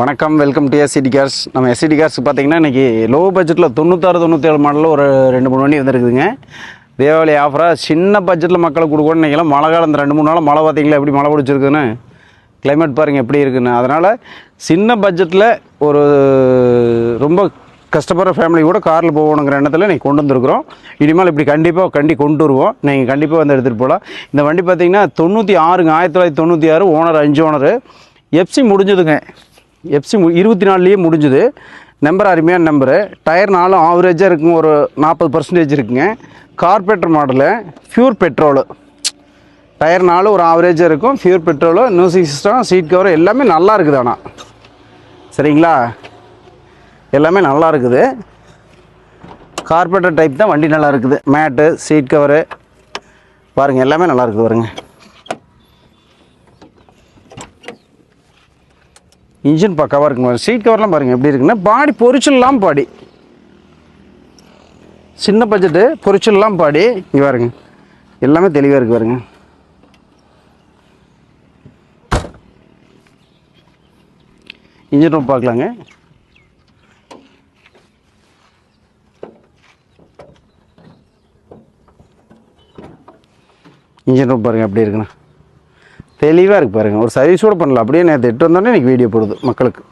வணக்கம் welcome to SCD cars நம்ம SCD cars பார்த்தீங்கன்னா இன்றைக்கி லோ பட்ஜெட்டில் தொண்ணூத்தாறு தொண்ணூற்றேழு மாடலில் ஒரு ரெண்டு மூணு வண்டி வந்துருக்குதுங்க. தீபாவளி ஆஃபராக சின்ன பட்ஜெட்டில் மக்களுக்கு கொடுக்கணும் நினைக்கலாம். மழை காலம் இந்த ரெண்டு மூணு நாள் மழை பார்த்தீங்களா? எப்படி மழை பிடிச்சிருக்குன்னு? கிளைமேட் பாருங்கள் எப்படி இருக்குன்னு. அதனால் சின்ன பட்ஜெட்டில் ஒரு ரொம்ப கஷ்டப்படுற ஃபேமிலி கூட காரில் போகணுங்கிற எண்ணத்தில் இன்றைக்கி கொண்டு வந்துருக்குறோம். இனிமேல் இப்படி கண்டிப்பாக கண்டி கொண்டு வருவோம். நீங்கள் கண்டிப்பாக வந்து எடுத்துகிட்டு போகலாம் இந்த வண்டி பார்த்தீங்கன்னா தொண்ணூற்றி ஆறுங்க. ஆயிரத்தி தொள்ளாயிரத்தி தொண்ணூற்றி ஆறு ஓனர் அஞ்சு ஓனர் எஃப்சி முடிஞ்சதுங்க. எஃப்சி இருபத்தி நாலுலேயே முடிஞ்சுது. நம்பர் அருமையான நம்பரு டயர் நாலும் ஆவரேஜாக இருக்குங்க. ஒரு நாற்பது பர்சன்டேஜ் இருக்குங்க. Carburettor model pure petrol tyre நாலும் ஒரு ஆவரேஜாக இருக்கும். Pure petrol music system seat cover எல்லாமே நல்லா இருக்குது ஆனால் சரிங்களா? எல்லாமே நல்லா இருக்குது. கார்பரேட்டர் டைப் தான் வண்டி நல்லா இருக்குது. மேட்டு சீட் கவரு பாருங்கள் எல்லாமே நல்லா இருக்குது பாருங்க. இன்ஜின் பக்காவாக இருக்குங்க சீட் கவர்லாம் பாருங்கள் எப்படி இருக்குன்னா பாடி பொரிச்சிடலாம் பாடி சின்ன பட்ஜெட்டு பொரிச்சிடலாம் பாடி இங்கே பாருங்க. எல்லாமே தெளிவாக இருக்குது பாருங்க. இன்ஜின் ரூம் பார்க்கலாங்க. இன்ஜின் ரூம் பாருங்கள் எப்படி இருக்குண்ணா தெளிவாக இருக்குது பாருங்கள் ஒரு சர்வீஸ் கூட பண்ணல. அப்படியே நேற்று எட்டு வந்தோடனே இன்றைக்கி வீடியோ போடுது மக்களுக்கு.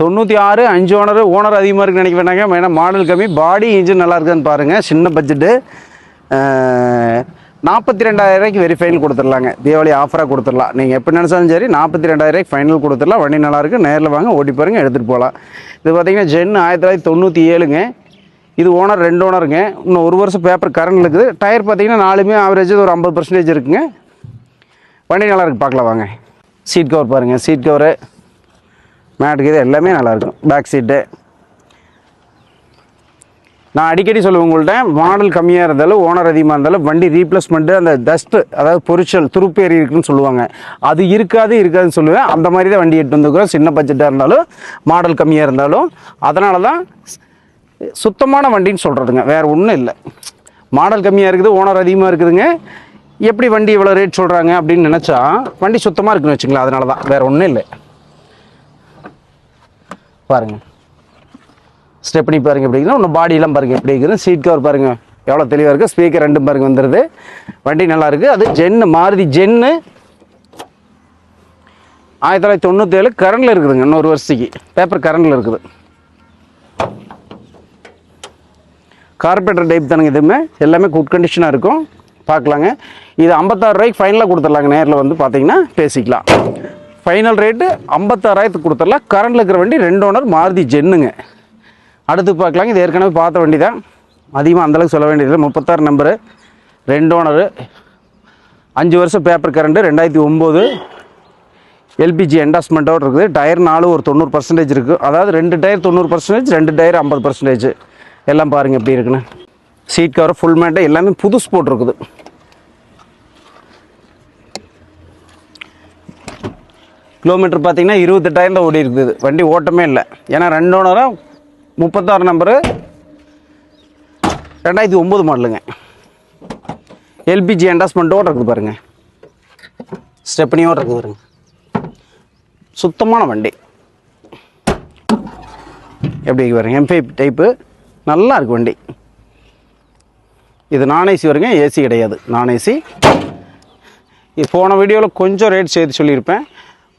தொண்ணூற்றி ஆறு அஞ்சு ஓனர் ஓனர் அதிகமாக இருக்குன்னு நினைக்க வேண்டாங்க. ஏன்னா மாடல் கம்மி. பாடி இன்ஜின் நல்லா இருக்குன்னு பாருங்கள் சின்ன பட்ஜெட்டு நாற்பத்தி ரெண்டாயிரம் ரூபாய்க்கு வெரி ஃபைனல் கொடுத்துடலாங்க. தீபாவளி ஆஃபராக கொடுத்துடலாம். நீங்கள் எப்போ நினச்சாலும் சரி நாற்பத்தி ரெண்டாயிரம் ரூபாய்க்கு ஃபைனல் கொடுத்துடலாம். வண்டி நல்லாயிருக்கு நேரில் வாங்க ஓட்டி பாருங்கள் எடுத்துகிட்டு போகலாம். இது பார்த்தீங்கன்னா ஜென் ஆயிரத்தி தொள்ளாயிரத்தி தொண்ணூற்றி ஏழுங்க. இது ஓனர் ரெண்டு ஓனருங்க இன்னும் ஒரு வருஷம் பேப்பர் கரண்ட் இருக்குது. டயர் பார்த்தீங்கன்னா நாலுமே ஆவரேஜ் ஒரு ஐம்பது பர்சன்டேஜ் இருக்குங்க. வண்டி நல்லா இருக்குது பார்க்கலாம் வாங்க. சீட் கவர் பாருங்கள் சீட் கவரு மேட்டுக்கு இது எல்லாமே நல்லாயிருக்கும் பேக் சீட்டு நான் அடிக்கடி சொல்லுவேன் உங்கள்கிட்ட மாடல் கம்மியாக இருந்தாலும் ஓனர் அதிகமாக இருந்தாலும் வண்டி ரீப்ளேஸ்மெண்ட்டு அந்த டஸ்ட்டு அதாவது பொரிச்சல் துருப்பேறி இருக்குன்னு சொல்லுவாங்க. அது இருக்காது இருக்காதுன்னு சொல்லுவேன். அந்த மாதிரி தான் வண்டி எட்டு வந்துக்கிறோம் சின்ன பட்ஜெட்டாக இருந்தாலும் மாடல் கம்மியாக இருந்தாலும். அதனால தான் சுத்தமான வண்டின்னு சொல்கிறதுங்க வேறு ஒன்றும் இல்லை. மாடல் கம்மியாக இருக்குது ஓனர் அதிகமாக இருக்குதுங்க. எப்படி வண்டி இவ்வளோ ரேட் சொல்கிறாங்க அப்படின்னு நினச்சா வண்டி சுத்தமாக இருக்குன்னு வச்சுங்களேன் அதனால தான் வேறு ஒன்றும் இல்லை. பாருங்கள் ஸ்டெப்னி பாருங்கள் எப்படி இருக்குன்னா இன்னும் பாடியெல்லாம் பாருங்கள் எப்படி இருக்குது. சீட் கவர் பாருங்க எவ்வளோ தெளிவாக இருக்குது ஸ்பீக்கர் ரெண்டும் பாருங்க வந்துடுது வண்டி நல்லாயிருக்கு அது ஜென்னு மாருதி ஜென்னு ஆயிரத்தி தொள்ளாயிரத்தி தொண்ணூற்றேழு கரண்டில் இருக்குதுங்க இன்னொரு வருஷத்துக்கு. பேப்பர் கரண்டில் இருக்குது. கார்பரேட்டர் டைப் தானுங்க இதுவுமே. எல்லாமே குட் கண்டிஷனாக இருக்கும். பார்க்கலாங்க. இது ஐம்பத்தாறு ரூபாய்க்கு ஃபைனலாக கொடுத்துடலாங்க. நேரில் வந்து பார்த்தீங்கன்னா பேசிக்கலாம். ஃபைனல் ரேட்டு ஐம்பத்தாறாயிரத்துக்கு கொடுத்துடலாம். கரண்டில் இருக்கிற வண்டி ரெண்டு ஓனர் மாருதி ஜென்னுங்க அடுத்து பார்க்கலாங்க. இது ஏற்கனவே பார்த்த வண்டி தான் அதிகமாக அந்தளவுக்கு சொல்ல வேண்டியதில்லை. முப்பத்தாறு நம்பரு ரெண்டு ஓனரு அஞ்சு வருஷம் பேப்பர் கரண்ட்டு ரெண்டாயிரத்தி ஒம்பது எல்பிஜி என்டாஸ்மெண்ட்டோடு இருக்குது. டயர் நாலு ஒரு தொண்ணூறு பர்சன்டேஜ் இருக்குது அதாவது ரெண்டு டயர் தொண்ணூறு பர்சன்டேஜ் ரெண்டு டயர் ஐம்பது பர்சன்டேஜ் எல்லாம் பாருங்கள் எப்படி இருக்குன்னு. சீட் கவர் ஃபுல் மேட்டை எல்லாமே புதுசு போட்டிருக்குது. கிலோமீட்டர் பார்த்தீங்கன்னா இருபத்தெட்டாயிரம் தான் ஓடி இருக்குது வண்டி ஓட்டமே இல்லை. ஏன்னா ரெண்டு ஓனரும் முப்பத்தாறு நம்பரு ரெண்டாயிரத்தி ஒம்பது மாடலுங்க எல்பிஜி அண்டாஸ்மெண்ட்டோடு இருக்குது பாருங்கள் ஸ்டெப்னியோடு இருக்குது பாருங்க. சுத்தமான வண்டி. எப்படி பாருங்கள் எம்ஃபை டைப்பு நல்லா இருக்கு வண்டி. இது நான் ஏசி வருங்க ஏசி கிடையாது. நான் ஏசி. இது போன வீடியோவில் கொஞ்சம் ரேட் சேர்த்து சொல்லியிருப்பேன்.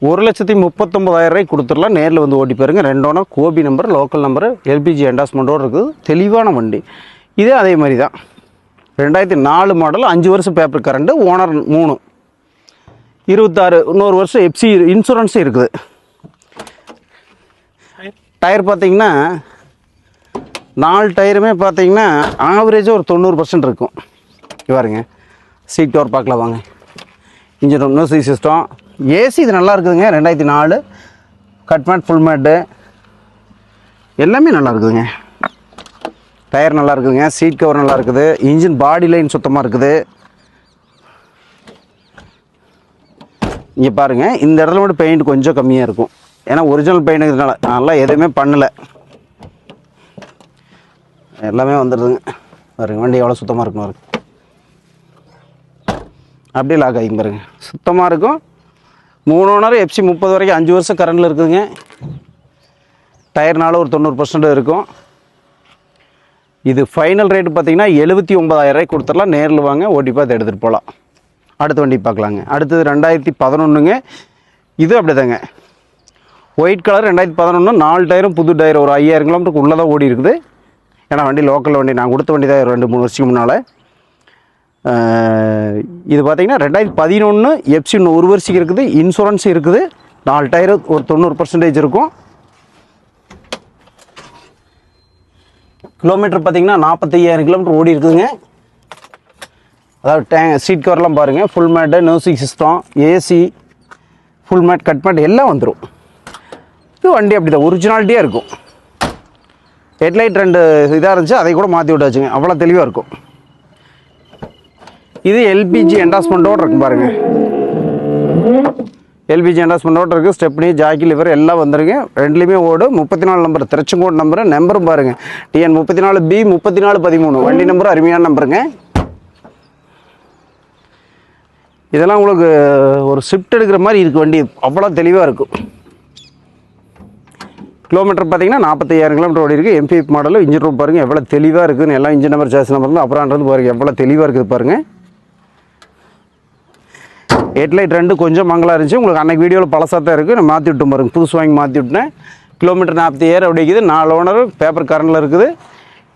ஒரு லட்சத்தி முப்பத்தொம்பதாயிரம் ரூபாய்க்கு கொடுத்துடலாம். நேரில் வந்து ஓட்டி பாருங்க. ரெண்டு owner Gobi number local number LPG என்டாஸ்மெண்ட்டோடு இருக்குது. தெளிவான வண்டி. இதே அதே மாதிரி தான். ரெண்டாயிரத்தி நாலு மாடல் அஞ்சு வருஷம் பேப்பர் கரண்ட்டு ஓனர் மூணு. இருபத்தாறு இன்னொரு வருஷம் எப்சி இன்சூரன்ஸும் இருக்குது. டயர் பார்த்தீங்கன்னா நாலு டயருமே பார்த்தீங்கன்னா ஆவரேஜாக ஒரு தொண்ணூறு பர்சன்ட் இருக்கும். பாருங்க. சீட் கவர் பார்க்கலாம் வாங்க. இன்ஜின் மியூசிக் சிஸ்டம் ஏசி இது நல்லா இருக்குதுங்க. ரெண்டாயிரத்தி நாலு. கட் மேட் ஃபுல் மேட்டு எல்லாமே நல்லா இருக்குதுங்க. டயர் நல்லா இருக்குதுங்க. சீட் கவர் நல்லா இருக்குது. இன்ஜின் பாடி லைன் சுத்தமாக இருக்குது. இங்கே பாருங்கள் இந்த இடத்துல மட்டும் பெயிண்ட் கொஞ்சம் கம்மியாக இருக்கும். ஏன்னா ஒரிஜினல் பெயிண்ட்டுங்கிறதுனால நல்லா எதுவுமே பண்ணலை. எல்லாமே வந்துடுதுங்க பாருங்க வண்டி எவ்வளோ சுத்தமாக இருக்கும் பாருங்க. அப்படியே லாக் ஆகிங்க பாருங்க. சுத்தமாக இருக்கும். மூணு ஓனர் எஃப்சி முப்பது வரைக்கும் அஞ்சு வருஷம் கரண்டில் இருக்குதுங்க. டயர்னால ஒரு தொண்ணூறு பர்சன்ட் இருக்கும். இது ஃபைனல் ரேட்டு பார்த்தீங்கன்னா எழுபத்தி ஒம்பதாயிரரூவாய் கொடுத்துடலாம். நேரில் வாங்க ஓட்டிப்பாக அதை எடுத்துகிட்டு போகலாம். அடுத்த வண்டி பார்க்கலாங்க. அடுத்தது ரெண்டாயிரத்தி பதினொன்றுங்க இது அப்படிதாங்க. ஒயிட் கலர் ரெண்டாயிரத்தி பதினொன்று நாலு டயரும் புது டயர் ஒரு ஐயாயிரம் கிலோமீட்டருக்கு உள்ளே தான் ஓடி இருக்குது ஏன்னா வண்டி லோக்கல் வண்டி நான் கொடுத்த வண்டி தான் ரெண்டு மூணு வருஷத்துக்கு முன்னால். இது பார்த்தீங்கன்னா ரெண்டாயிரத்தி பதினொன்று எப்சி இன்னும் ஒரு வருஷத்துக்கு இருக்குது இன்சூரன்ஸ் இருக்குது. நாலு டயரு ஒரு தொண்ணூறு பர்சன்டேஜ் இருக்கும். கிலோமீட்டர் பார்த்தீங்கன்னா நாற்பத்தையாயிரம் கிலோமீட்டர் ஓடி இருக்குதுங்க. அதாவது டே சீட் கவர்லாம் பாருங்கள் full mat music system AC full mat cut mat எல்லாம் வந்துடும் இது வண்டி அப்படி தான் ஒரிஜினாலிட்டியாக இருக்கும். ஹெட்லைட் ரெண்டு இதாக இருந்துச்சு அதை கூட மாற்றி விட்டாச்சுங்க. அவ்வளோ தெளிவாக இருக்கும். இது எல்பிஜி என்டாஸ்மெண்ட்டோடு இருக்கும் பாருங்கள் எல்பிஜி என்டாஸ்மெண்ட்டோடு இருக்குது ஸ்டெப்னி ஜாக்கி லிவர் எல்லாம் வந்துருங்க ரெண்டுலேயுமே ஓடு. முப்பத்தி நாலு நம்பர் திருச்செங்கோடு நம்பரு நம்பரும் பாருங்கள் டிஎன் முப்பத்தி நாலு பி முப்பத்தி நாலு பதிமூணு. வண்டி நம்பர் அருமையான நம்பருங்க இதெல்லாம் உங்களுக்கு ஒரு ஷிஃப்ட் எடுக்கிற மாதிரி இருக்குது வண்டி. அவ்வளோ தெளிவாக இருக்கும். கிலோமீட்டர் பார்த்தீங்கன்னா நாற்பத்தையாயிரம் கிலோமீட்டர் ஓடி இருக்குது எம்பிஎஃப் மாடல் இன்ஜின் ரூம் பாருங்கள் எவ்வளோ தெளிவாக இருக்குதுன்னு எல்லாம் இன்ஜின் நம்பர் சேஸ் நம்பர் அப்புறம்ன்றது பாருங்கள் எவ்வளோ தெளிவாக இருக்குது பாருங்கள் ஹெட்லைட் ரெண்டு கொஞ்சம் மங்களாக இருந்துச்சு. உங்களுக்கு அன்றைக்கி வீடியோவில் பழசாக தான் இருக்குது நான் மாற்றி விட்டு பாருங்க. புதுசு வாங்கி மாற்றி விட்டேன். கிலோமீட்டர் நாற்பத்தி ஏற அப்படிக்குது நாலு ஓனர் பேப்பர் கரண்டில் இருக்குது.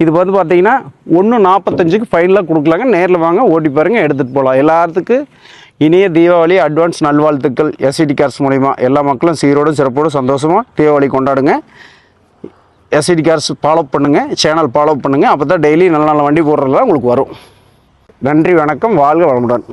இது வந்து பார்த்தீங்கன்னா ஒன்று நாற்பத்தஞ்சுக்கு ஃபைனலாக கொடுக்கலாங்க. நேரில் வாங்க ஓட்டி பாருங்கள் எடுத்துகிட்டு போகலாம். எல்லாத்துக்கும் இனிய தீபாவளி அட்வான்ஸ் நல்வாழ்த்துக்கள் எஸ்சிடி கார்ஸ் மூலிமா எல்லா மக்களும் சீரோடும் சிறப்போடும் சந்தோஷமாக தீபாவளி கொண்டாடுங்க. எஸ்சிடி கார்ஸ் ஃபாலோ பண்ணுங்கள் சேனல் ஃபாலோ பண்ணுங்கள் அப்போ தான் டெய்லி நல்ல நல்ல வண்டி போடுறதுலாம் உங்களுக்கு வரும். நன்றி வணக்கம் வாழ்க வளமுடன்.